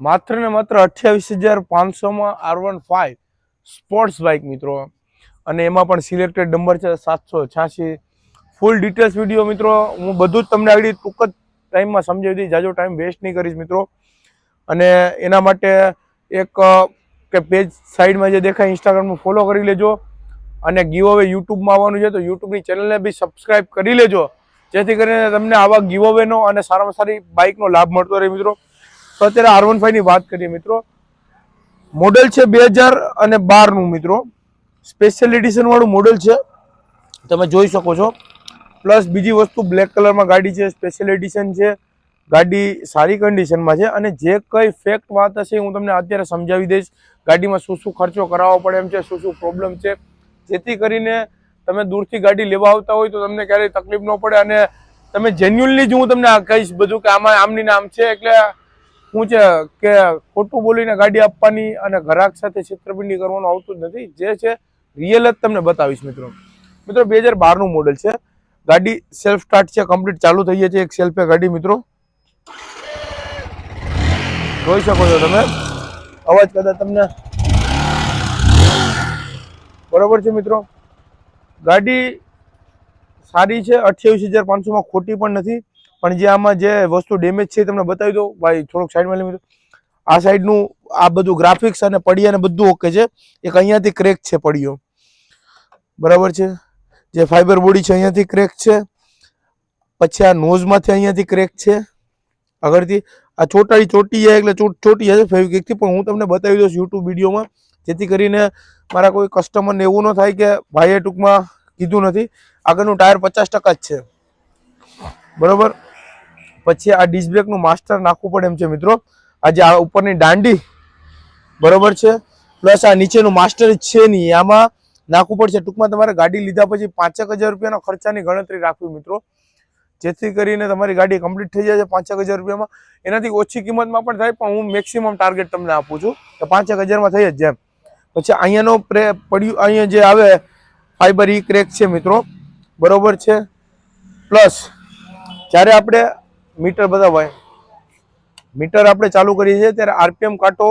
માત્ર ને માત્ર અઠ્યાવીસ હજાર પાંચસોમાં R one five sports bike મિત્રો. અને એમાં પણ સિલેક્ટેડ નંબર છે સાતસો છ્યાસી. ફૂલ ડિટેલ્સ વીડિયો મિત્રો, હું બધું જ તમને આગળ ટૂંક જ ટાઈમમાં સમજાવી દઈશ. જાજો ટાઈમ વેસ્ટ નહીં કરીશ મિત્રો. અને એના માટે એક કે પેજ સાઈડમાં જે દેખાય ઇન્સ્ટાગ્રામનું ફોલો કરી લેજો. અને ગીવ અવે યુટ્યુબમાં આવવાનું છે તો યુટ્યુબની ચેનલને બી સબસ્ક્રાઈબ કરી લેજો. જેથી કરીને તમને આવા ગીવ અવેનો અને સારામાં સારી બાઇકનો લાભ મળતો રહે મિત્રો. તો અત્યારે આર વન ફાઈવની વાત કરીએ મિત્રો. મોડલ છે બે હજાર અને બારનું મિત્રો. સ્પેશિયલ એડિશન વાળું મોડેલ છે. તમે જોઈ શકો છો. પ્લસ બીજી વસ્તુ બ્લેક કલરમાં ગાડી છે સ્પેશિયલ એડિશન છે. ગાડી સારી કન્ડિશનમાં છે અને જે કંઈ ફેક્ટ વાત હશે હું તમને અત્યારે સમજાવી દઈશ. ગાડીમાં શું શું ખર્ચો કરાવવો પડે એમ છે, શું શું પ્રોબ્લેમ છે. જેથી કરીને તમે દૂરથી ગાડી લેવા આવતા હોય તો તમને ક્યારેય તકલીફ ન પડે અને તમે જેન્યુઅનલી જ હું તમને કહીશ બધું કે આમાં આમની નામ છે એટલે શું છે કે ખોટું બોલીને ગાડી આપવાની અને ઘરાક સાથે છેતરપિંડી કરવાનું આવતું જ નથી. જે છે રિયલ જ તમને બતાવીશ મિત્રો. મિત્રો, બે હજાર બારનું મોડેલ છે. ગાડી સેલ્ફ સ્ટાર્ટ છે કમ્પ્લીટ ચાલુ થઈ જાય છે. એક સેલ્ફે ગાડી, મિત્રો. જોઈ શકો છો તમે. અવાજ કદાચ તમને બરોબર છે, મિત્રો. ગાડી સારી છે, અઠ્યાવીસ હજાર પાંચસોમાં ખોટી પણ નથી. પણ જે આમાં જે વસ્તુ ડેમેજ છે તમને બતાવી દો ભાઈ, થોડુંક સાઈડમાં લઈ આ સાઈડનું આ બધું ગ્રાફિક્સ અને પડિયાને બધું ઓકે છે. એક અહીંયાથી ક્રેક છે પડિયો. બરાબર છે? જે ફાઈબર બોડી છે અહીંયાથી ક્રેક છે. પછી આ નોઝમાંથી અહીંયાથી ક્રેક છે. આગળથી આ ચોટાડી ચોટી જાય એટલે ચોટી જશે ફેવિકથી પણ હું તમને બતાવી દઉં યુટ્યુબ વિડીયોમાં. જેથી કરીને મારા કોઈ કસ્ટમરને એવું ન થાય કે ભાઈએ ટૂંકમાં કીધું નથી. આગળનું ટાયર પચાસ ટકા જ છે. બરોબર? પછી આ ડિસ્ક બ્રેકનું માસ્ટર નાખવું પડે એમ છે મિત્રો. આજે આ ઉપરની દાંડી બરોબર છે. પ્લસ આ નીચેનું માસ્ટર છે નહીં. આમાં નાખવું પડશે. ટૂંકમાં તમારે ગાડી લીધા પછી પાંચેક હજાર રૂપિયાના ખર્ચાની ગણતરી રાખવી મિત્રો. જેથી કરીને તમારી ગાડી કમ્પ્લીટ થઈ જાય છે પાંચેક હજાર રૂપિયામાં. એનાથી ઓછી કિંમતમાં પણ થાય, પણ હું મેક્સિમમ ટાર્ગેટ તમને આપું છું કે પાંચેક હજારમાં થઈ જ જાય પછી અહીંયાનો પ્રે, પડ્યું, અહીંયા જે આવે ફાઈબર ઈ ક્રેક છે મિત્રો. બરોબર છે. પ્લસ જ્યારે આપણે મીટર બતાવાય મીટર આપણે ચાલુ કરીએ છીએ ત્યારે આરપીએમ કાંટો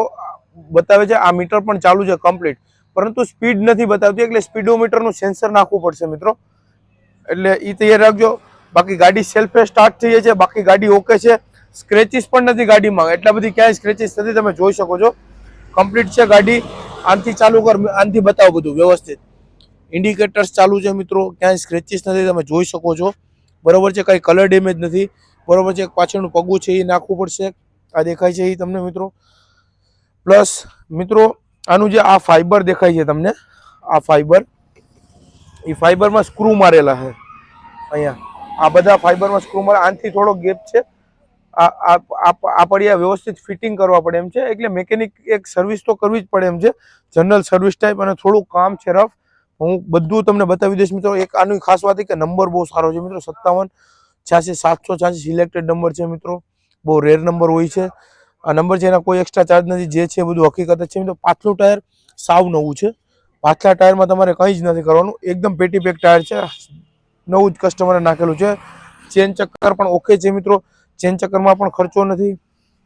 બતાવે છે, આ મીટર પણ ચાલુ છે કમ્પ્લીટ પરંતુ સ્પીડ નથી બતાવતી, એટલે સ્પીડોમીટરનું સેન્સર નાખવું પડશે મિત્રો. એટલે એ તૈયાર રાખજો. બાકી ગાડી સેલ્ફે સ્ટાર્ટ થઈ જાય છે, બાકી ગાડી ઓકે છે. સ્ક્રેચીસ પણ નથી ગાડીમાં. એટલા બધી ક્યાંય સ્ક્રેચીસ નથી, તમે જોઈ શકો છો. કમ્પ્લીટ છે ગાડી. આનથી ચાલુ કર, આનથી બતાવો બધું વ્યવસ્થિત. ઇન્ડિકેટર્સ ચાલુ છે મિત્રો. ક્યાંય સ્ક્રેચીસ નથી, તમે જોઈ શકો છો. બરોબર છે, કંઈ કલર ડેમેજ નથી. બરોબર છે, પાછળનું પગું છે એ નાખવું પડશે. આ દેખાય છે એ તમને મિત્રો. પ્લસ મિત્રો, આનું જે આ ફાઈબર દેખાય છે તમને, આ ફાઈબર એ ફાઈબરમાં સ્ક્રૂ મારેલા છે. અહીંયા. આ બધા ફાઈબરમાં સ્ક્રૂ મારે, આનાથી થોડો ગેપ છે. આ આ વ્યવસ્થિત ફિટિંગ કરવા પડે એમ છે. એટલે મેકેનિક એક સર્વિસ તો કરવી જ પડે એમ છે. જનરલ સર્વિસ ટાઈપ અને થોડું કામ છે રફ હું બધું તમને બતાવી દઈશ મિત્રો. એક આની ખાસ વાત કે નંબર બહુ સારો છે મિત્રો. સત્તાવન છ્યાસી, સાતસો છ્યાસી સિલેક્ટેડ નંબર છે મિત્રો. બહુ રેર નંબર હોય છે. આ નંબર છે એના કોઈ એક્સ્ટ્રા ચાર્જ નથી. જે છે બધું હકીકત છે મિત્રો. પાછલું ટાયર સાવ નવું છે. પાછલા ટાયરમાં તમારે કંઈ જ નથી કરવાનું. એકદમ પેટી પેક ટાયર છે. નવું જ કસ્ટમરે નાખેલું છે. ચેન ચક્કર પણ ઓકે છે મિત્રો. ચેન ચક્કરમાં પણ ખર્ચો નથી.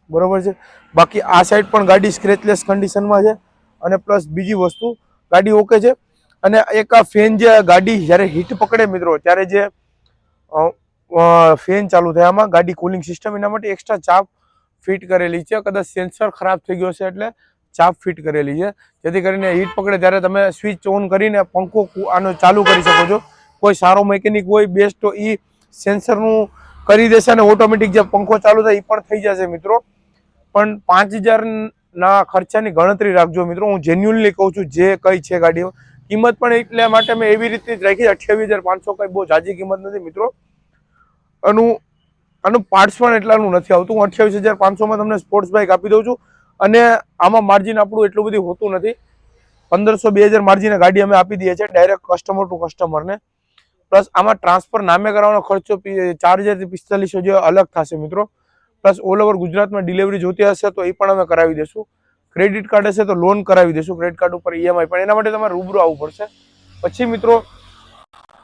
બરોબર છે? બાકી આ સાઈડ પણ ગાડી સ્ક્રેચલેસ કન્ડિશનમાં છે. અને પ્લસ બીજી વસ્તુ, ગાડી ઓકે છે. અને એક આ ફેન જે ગાડી જ્યારે હીટ પકડે મિત્રો, ત્યારે જે ફેન ચાલુ થાય આમાં. ગાડી કુલિંગ સિસ્ટમ એના માટે એક્સ્ટ્રા ચાપ ફિટ કરેલી છે. કદાચ સેન્સર ખરાબ થઈ ગયો છે એટલે ચાપ ફિટ કરેલી છે. જેથી કરીને હીટ પકડે ત્યારે તમે સ્વિચ ઓન કરીને પંખો આનો ચાલુ કરી શકો છો. કોઈ સારો મેકેનિક હોય બેસ્ટ તો એ સેન્સરનું કરી દેશે અને ઓટોમેટિક જે પંખો ચાલુ થાય એ પણ થઈ જશે મિત્રો. પણ પાંચ ના ખર્ચાની ગણતરી રાખજો મિત્રો. હું જેન્યુઅનલી કહું છું, જે કઈ છે ગાડીઓ, કિંમત પણ એટલે માટે મેં એવી રીતે જ રાખી અઠ્યાવીસ હજાર પાંચસો કઈ બહુ જાજી કિંમત નથી મિત્રો. આનું આનું પાર્ટ્સ પણ એટલાનું નથી આવતું. હું અઠ્યાવીસ હજાર પાંચસોમાં તમને સ્પોર્ટ્સ બાઇક આપી દઉં છું. અને આમાં માર્જિન આપણું એટલું બધું હોતું નથી. પંદરસો બે હજાર માર્જિને ગાડી અમે આપી દઈએ છીએ ડાયરેક્ટ કસ્ટમર ટુ કસ્ટમરને પ્લસ આમાં ટ્રાન્સફર નામે કરાવવાનો ખર્ચો ચાર હજારથી પિસ્તાલીસો જે અલગ થશે મિત્રો. પ્લસ ઓલ ઓવર ગુજરાતમાં ડિલિવરી જોતી હશે તો એ પણ અમે કરાવી દઈશું ક્રેડિટ કાર્ડ હશે તો લોન કરાવી દઈશું ક્રેડિટ કાર્ડ ઉપર ઈએમઆઈ પણ એના માટે તમારે રૂબરૂ આવવું પડશે. પછી મિત્રો,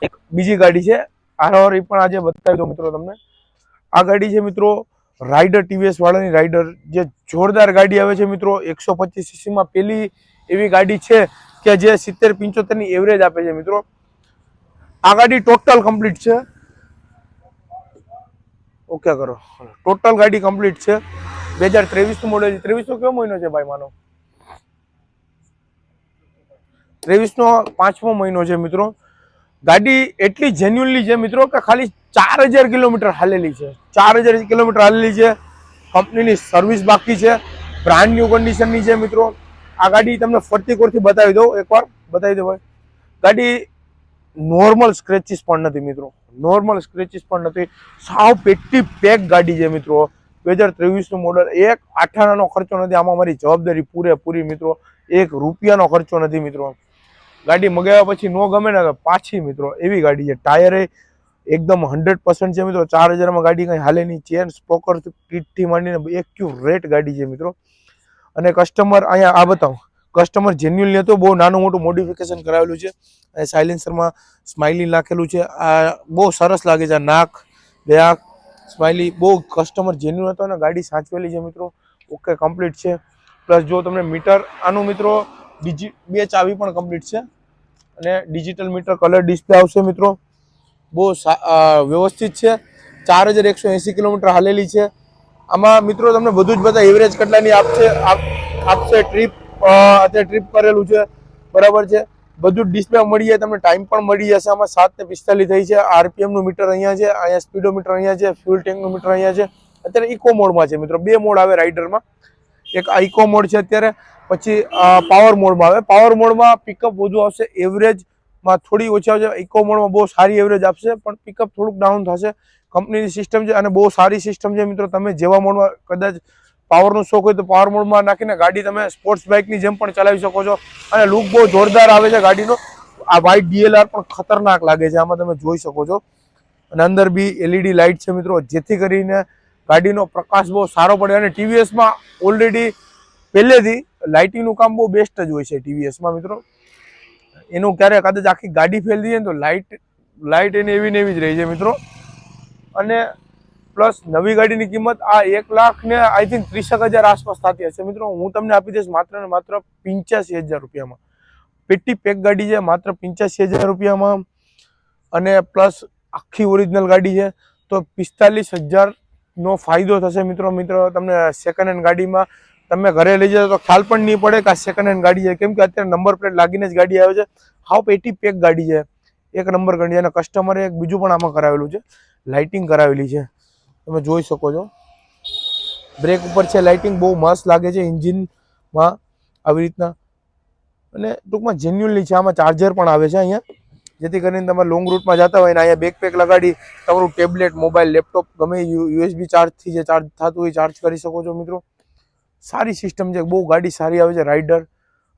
એક બીજી ગાડી છે. આર એ પણ આજે બતાવી દો મિત્રો તમને. આ ગાડી છે મિત્રો રાઇડર ટીવીએસ વાળાની રાઇડર. જે જોરદાર ગાડી આવે છે મિત્રો, એકસો પચીસ સીસીમાં પેલી એવી ગાડી છે કે જે સિત્તેર, પંચોતેરની એવરેજ આપે છે મિત્રો. આ ગાડી ટોટલ કમ્પ્લીટ છે. ઓકે કરો. ટોટલ ગાડી કમ્પ્લીટ છે. બે હજાર ત્રેવીસનું મોડેલ ત્રેવીસનો કયો મહિનો છે ભાઈ, માનો? ત્રેવીસનો પાંચમો મહિનો છે મિત્રો. ગાડી એટલી જેન્યુનલી છે મિત્રો કે ખાલી ચાર હજાર કિલોમીટર હાલેલી છે. ચાર હજાર કિલોમીટર હાલેલી છે. કંપનીની સર્વિસ બાકી છે. બ્રાન્ડ ન્યુ કન્ડિશનની છે મિત્રો. આ ગાડી તમને ફરતી કોરથી બતાવી દઉં. એકવાર બતાવી દો ભાઈ. ગાડી નોર્મલ સ્ક્રેચીસ પણ નથી મિત્રો. નોર્મલ સ્ક્રેચીસ પણ નથી. સાવ પેટી પેક ગાડી છે મિત્રો. બે હજાર ત્રેવીસનું મોડલ એક આઠાણાનો ખર્ચો નથી. આમાં અમારી જવાબદારી પૂરેપૂરી મિત્રો. એક રૂપિયાનો ખર્ચો નથી મિત્રો. ગાડી મગાવ્યા પછી ન ગમે ને પાછી મિત્રો એવી ગાડી છે. ટાયરે એકદમ હંડ્રેડ પર્સન્ટ છે મિત્રો. ચાર હજારમાં ગાડી કંઈ હાલે નહીં. ચેન સ્પોકર કીટથી માંડીને એક્યુરેટ ગાડી છે મિત્રો. અને કસ્ટમર અહીંયા આ બતાવો. કસ્ટમર જેન્યુઅલી હતો બહુ નાનું મોટું મોડિફિકેશન કરાવેલું છે. અને સાયલેન્સરમાં સ્માઇલી નાખેલું છે. આ બહુ સરસ લાગે છે. નાક બે આંખ સ્માઇલી બહુ કસ્ટમર જેન્યુઅલ હતો અને ગાડી સાચવેલી છે મિત્રો. ઓકે કમ્પ્લીટ છે. પ્લસ જો તમને મીટર આનું મિત્રો, બીજી બે ચાવી પણ કમ્પ્લીટ છે. અને ડિજિટલ મીટર કલર ડિસ્પ્લે આવશે મિત્રો. બહુ વ્યવસ્થિત છે. ચાર હજાર એકસો એંસી કિલોમીટર હાલેલી છે. આમાં મિત્રો તમને બધું જ બધા એવરેજ કેટલાની આપશે આપ- આપશે ટ્રીપ અત્યારે ટ્રીપ કરેલું છે. બરાબર છે. બધું ડિસ્પ્લે મળી જાય. તમને ટાઈમ પણ મળી જશે. આમાં સાત ને પિસ્તાલીસ થઈ છે. આરપીએમનું મીટર અહીંયા છે. અહીંયા સ્પીડોમીટર અહીંયા છે. ફ્યુલ ટેન્કનું મીટર અહીંયા છે. અત્યારે ઇકો મોડમાં છે મિત્રો. બે મોડ આવે રાઇડરમાં એક આ ઇકો મોડ છે અત્યારે. પછી પાવર મોડમાં આવે. પાવર મોડમાં પિકઅપ વધુ આવશે. એવરેજમાં થોડી ઓછી આવશે. ઇકો મોડમાં બહુ સારી એવરેજ આપશે, પણ પિકઅપ થોડુંક ડાઉન થશે. કંપનીની સિસ્ટમ છે અને બહુ સારી સિસ્ટમ છે મિત્રો. તમે જેવા મોડમાં કદાચ પાવરનો શોખ હોય તો પાવર મોડમાં નાખીને ગાડી તમે સ્પોર્ટ્સ બાઇકની જેમ પણ ચલાવી શકો છો. અને લુક બહુ જોરદાર આવે છે ગાડીનો. આ વ્હાઇટ ડીએલઆર પણ ખતરનાક લાગે છે. આમાં તમે જોઈ શકો છો. અને અંદર બી એલઈડી લાઇટ છે મિત્રો. જેથી કરીને ગાડીનો પ્રકાશ બહુ સારો પડે. અને ટીવીએસમાં ઓલરેડી પહેલેથી લાઇટિંગનું કામ બહુ બેસ્ટ જ હોય છે ટીવીએસમાં, મિત્રો. એનું ક્યારે કદાચ આખી ગાડી ફેલ જાય ને તો લાઇટ લાઇટ એની એવી ને એવી જ રહી છે, મિત્રો. અને પ્લસ નવી ગાડીની કિંમત આ એક લાખ ને આઈ થિંક ત્રીસેક હજાર આસપાસ થતી હશે, મિત્રો. હું તમને આપી દઈશ માત્ર ને માત્ર પંચ્યાસી હજાર રૂપિયામાં. પેટી પેક ગાડી છે, માત્ર પંચ્યાસી હજાર રૂપિયામાં. અને પ્લસ આખી ઓરિજિનલ ગાડી છે. તો પિસ્તાલીસ હજારનો ફાયદો થશે, મિત્રો. મિત્રો, તમને સેકન્ડ હેન્ડ ગાડીમાં તમે ઘરે લઈ જાઓ તો ખ્યાલ પણ નહીં પડે કે આ સેકન્ડ હેન્ડ ગાડી છે. કેમ કે અત્યારે નંબર પ્લેટ લાગીને જ ગાડી આવે છે. હાવ પેટી પેક ગાડી છે. એક નંબર ગાડી અને કસ્ટમરે એક બીજું પણ આમાં કરાવેલું છે. લાઇટિંગ કરાવેલી છે. તમે જોઈ શકો છો. બ્રેક ઉપર છે લાઇટિંગ બહુ મસ્ત લાગે છે ઇન્જિનમાં આવી રીતના. અને ટૂંકમાં જેન્યુઅનલી છે, આમાં ચાર્જર પણ આવે છે અહીંયા. જેથી કરીને તમે લોંગ રૂટમાં જતા હોય ને અહીંયા બેકપેક લગાડી તમારું ટેબ્લેટ મોબાઈલ લેપટોપ ગમે યુએસબી ચાર્જથી જે ચાર્જ થતું હોય ચાર્જ કરી શકો છો મિત્રો. સારી સિસ્ટમ છે, બહુ ગાડી સારી આવે છે રાઇડર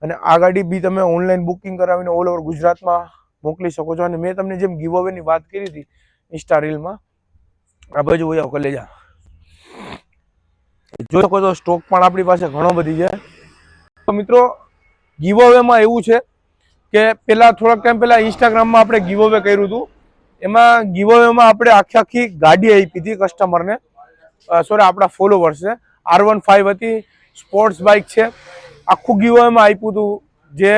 અને આ ગાડી બી તમે ઓનલાઈન બુકિંગ કરાવીને ઓલ ઓવર ગુજરાતમાં મોકલી શકો છો. અને મેં તમને જેમ ગીવ અવેની વાત કરી હતી ઇન્સ્ટા રીલમાં આ બાજુ વયા કલેજા. જોઈ શકો છો સ્ટોક પણ આપણી પાસે ઘણો બધી છે. તો મિત્રો ગીવ અવેમાં એવું છે કે પેલા થોડાક ટાઈમ પહેલાં ઇન્સ્ટાગ્રામમાં આપણે ગીવ અવે કર્યું હતું. એમાં ગીવ અવેમાં આપણે આખી આખી ગાડી આપી હતી કસ્ટમરને સોરી આપણા ફોલોવર્સે આર વન ફાઈવ હતી સ્પોર્ટ્સ બાઇક છે. આખું ગીવામાં આપ્યું હતું. જે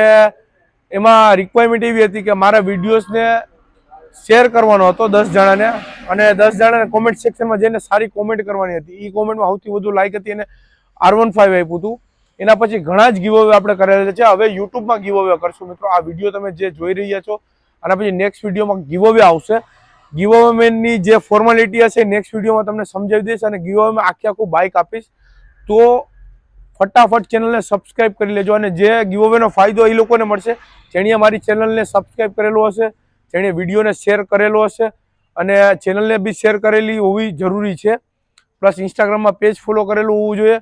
એમાં રિક્વાયરમેન્ટ એવી હતી કે મારા વિડીયોઝને શેર કરવાનો હતો દસ જણાને. અને દસ જણાને કોમેન્ટ સેક્શનમાં જઈને સારી કોમેન્ટ કરવાની હતી. એ કોમેન્ટમાં સૌથી વધુ લાઇક હતી અને આર વન ફાઈવ આપ્યું હતું. એના પછી ઘણા જ ગીવ આપણે કરેલા છે. હવે યુટ્યુબમાં ગીવ કરશું. મિત્રો, આ વીડિયો તમે જે જોઈ રહ્યા છો અને પછી નેક્સ્ટ વિડીયોમાં ગીવ આવશે. ગીવ અવેની જે ફોર્માલિટી હશે નેક્સ્ટ વિડીયોમાં તમને સમજાવી દઈશ અને ગીવ આખી આખું બાઇક આપીશ. તો ફટાફટ ચેનલને સબસ્ક્રાઈબ કરી લેજો અને જે ગીવોવેનો ફાયદો એ લોકોને મળશે, જેણે મારી ચેનલને સબસ્ક્રાઈબ કરેલું હશે, જેણે વિડીયોને શેર કરેલો હશે અને ચેનલને બી શેર કરેલી હોવી જરૂરી છે. પ્લસ ઇન્સ્ટાગ્રામમાં પેજ ફોલો કરેલું હોવું જોઈએ.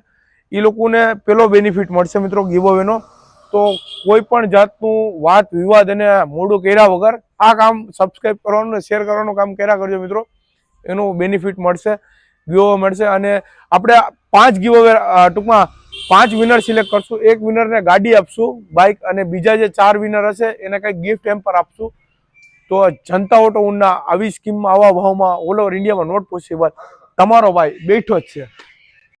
એ લોકોને પેલો બેનિફિટ મળશે મિત્રો ગીવવેનો તો કોઈ પણ જાતનું વાત, વિવાદ અને મોડું કર્યા વગર આ કામ સબસ્ક્રાઈબ કરવાનું શેર કરવાનું કામ કર્યા કરજો મિત્રો. એનું બેનિફિટ મળશે ગીવ મળશે અને આપણે પાંચ ગીવ ટૂંકમાં પાંચ વિનર સિલેક્ટ કરશું. એક વિનરને ગાડી આપશું બાઇક અને બીજા જે ચાર વિનર હશે, એને કંઈક ગિફ્ટ એમ્પર આપશું. તો જનતા ઓટો ઉનના આવી સ્કીમમાં આવા ભાવમાં ઓલ ઓવર ઇન્ડિયામાં નોટ પોસિબલ તમારો ભાઈ બેઠો જ છે.